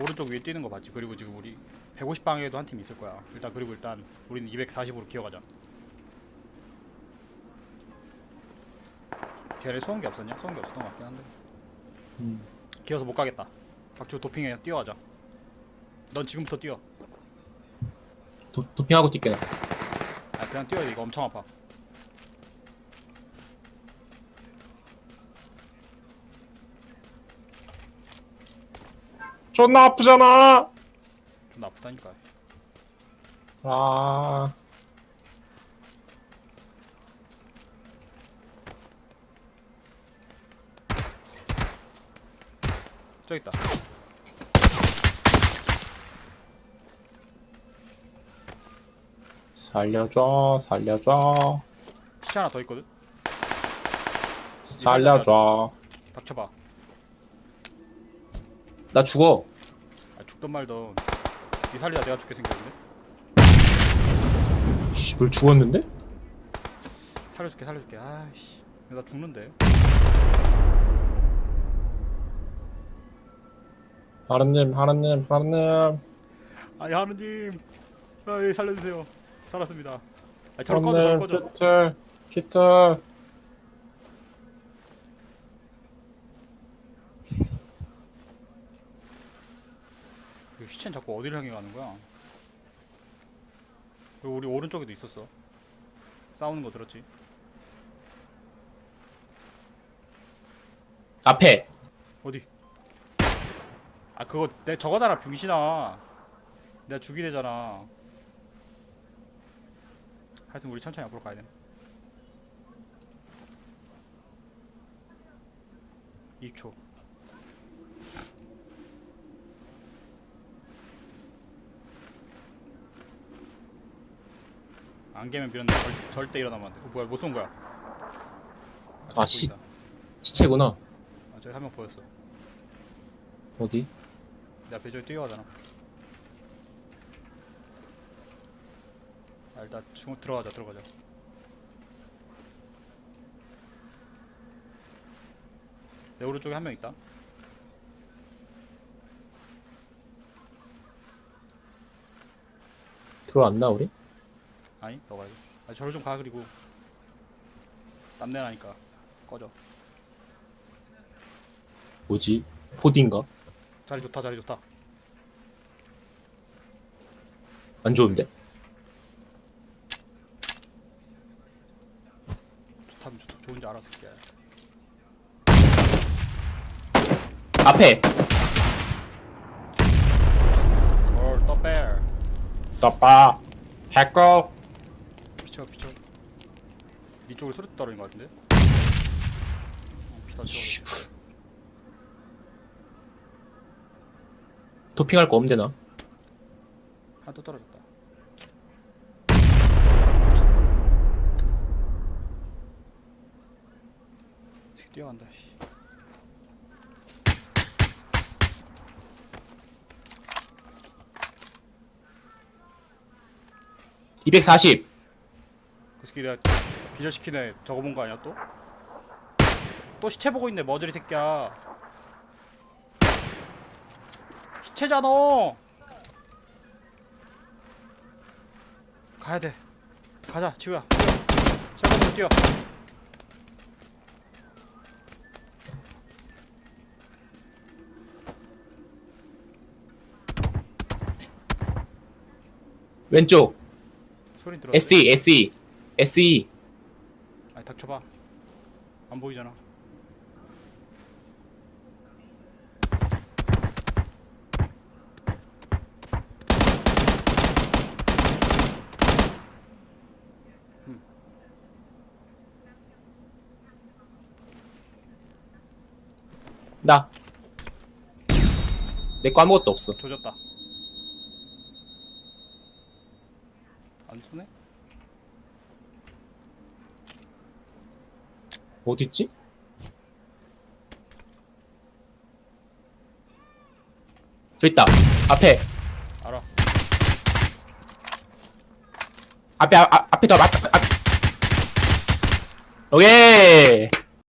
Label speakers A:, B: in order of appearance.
A: 오른쪽 위에 뛰는 거 봤지? 그리고 지금 우리 150 방에도 한 팀 있을 거야. 일단 그리고 일단 우리는 240으로 기어가자. 걔네 소음기 없었냐? 소음기 없었던 것 같긴 한데.
B: 음.
A: 기어서 못 가겠다. 박주 도핑해 뛰어가자. 넌 지금부터 뛰어.
B: 도, 도핑하고 뛸게 나.
A: 아 그냥 뛰어야 돼. 이거 엄청 아파.
B: 존나 아프잖아.
A: 좀 나쁘다니까.
B: 아.
A: 저기 있다.
B: 살려줘, 살려줘,
A: 시체 하나 더 있거든.
B: 살려줘.
A: 닥쳐봐.
B: 나 죽어.
A: 아, 죽던 말던. 이 살리다 내가 죽게 생겼는데.
B: 씨물 죽었는데?
A: 살려줄게 살려줄게. 아이씨. 나 죽는데.
B: 하느님, 하느님, 하느님,
A: 아니 하느님. 아, 예, 살려주세요. 살았습니다. 아, 저를 꺼져, 저를 꺼져.
B: 키틀, 키틀.
A: 시체는 자꾸 어디를 향해 가는 거야? 그리고 우리 오른쪽에도 있었어. 싸우는 거 들었지?
B: 앞에.
A: 어디? 아 그거 내 저거잖아 병신아. 내가 죽이래잖아. 하여튼 우리 천천히 앞으로 가야 돼. 2초. 안 깨면 밀었는데 절, 절대 일어나면 안 돼. 어, 뭐야 못 쏜 거야.
B: 아, 씨,
A: 보인다.
B: 시체구나.
A: 아 저기 한 명 보였어.
B: 어디?
A: 내가 배저에 뛰어가잖아. 아, 일단 중 들어가자 들어가자. 내 오른쪽에 한 명 있다.
B: 들어왔나 우리?
A: 아니 너가 해. 아 저를 좀 가 그리고 땀내 나니까 꺼져.
B: 뭐지? 포디인가?
A: 자리 좋다 자리 좋다.
B: 안 좋은데?
A: 좋다면 좋다. 좋은지 알아서 새끼야.
B: 앞에.
A: 올 더벨.
B: 떠빠. 해커.
A: 비쳐 비쳐. 이쪽으로 수류 떨어진 것 같은데? 어, 비다 쳐.
B: 씨. 도핑할 거 없는데 나?
A: 하나 또 떨어졌다. 새끼 뛰어간다. 씨.
B: (240)
A: 그 새끼 내가 기절시키네 저거 본 거 아니야 또? 또 시체 보고 있네 머저리 새끼야. 시체잖아. 가야 돼. 가자 지우야. 잠깐만 뛰어.
B: 왼쪽
A: 소리 들어.
B: SE SE SE
A: 아니 닥쳐봐. 안 보이잖아.
B: 나. 내 거 아무것도 없어.
A: 조졌다. 안 쏘네?
B: 어딨지? 저 있다. 앞에.
A: 알아.
B: 앞에, 앞, 앞에 더, 앞, 앞. 오케이.